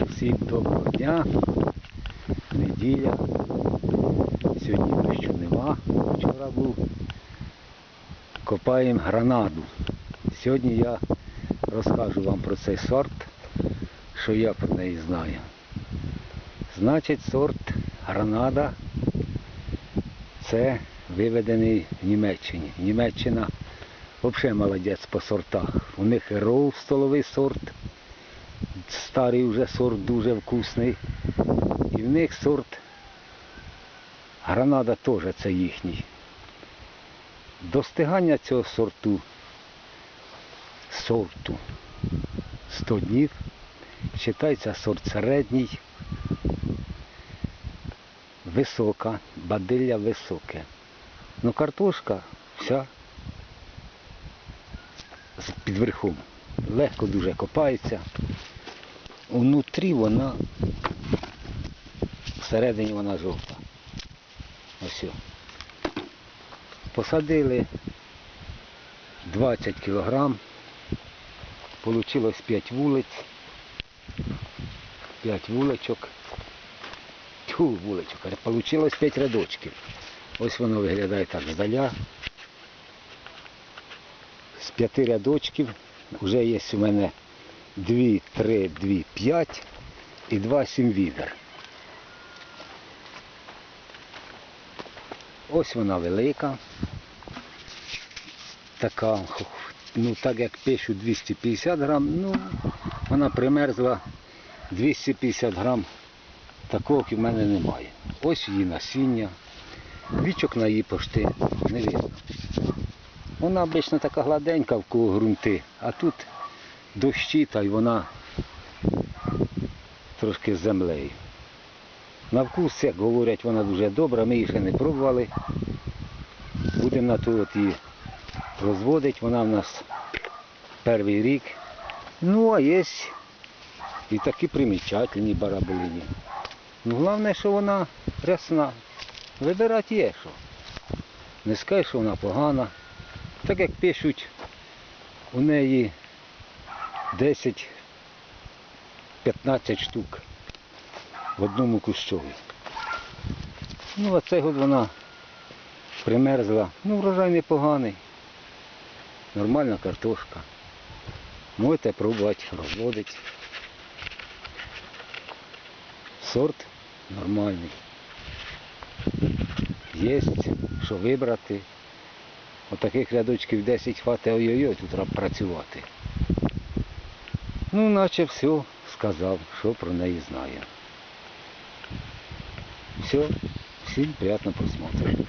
Всім доброго дня. Неділя. Сьогодні дощу нема. Вчора був. Копаємо гранаду. Сьогодні я розкажу вам про цей сорт, що я про неї знаю. Значить, сорт гранада це виведений в Німеччині. Німеччина взагалі молодець по сортах. У них і роу столовий сорт, старий вже сорт дуже вкусний. І в них сорт гранада теж це їхній. Достигання цього сорту сорту 100 днів. Вважається сорт середній, висока, бадилля високе. Ну картошка вся під верхом. Легко дуже копається. Внутрі вона, всередині вона жовта. Ось. Посадили 20 кілограм. Получилось 5 вулиць. 5 вуличок. Тьфу, вуличок. Получилось 5 рядочків. Ось воно виглядає так здаля. З п'яти рядочків вже є у мене 2, 3, 2, 5 і 2 7 відер. Ось вона велика. Така, ну так як пишу 250 грам, ну вона примерзла 250 грам. Такого в мене немає. Ось її насіння. Вічок на її пошти не видно. Вона обично така гладенька в кого ґрунти, а тут дощі, та й вона трошки з землею. На вкус, як говорять, вона дуже добра, ми її ще не пробували. Будемо на ту от її розводити, вона в нас перший рік. Ну, а є і такі примічательні барабулині. Ну, головне, що вона рясна. Вибирати є що. Не скажеш, що вона погана. Так як пишуть, у неї 10-15 штук в одному кущові. Ну, а цей год вона примерзла. Ну, врожай непоганий. Нормальна картошка. Можете пробувати розводити. Сорт нормальний. Є що вибрати. Отаких рядочків 10 хватить, ой-ой-ой, тут треба працювати. Ну, наче все сказав, що про неї знаю. Все, всім приятного просмотру.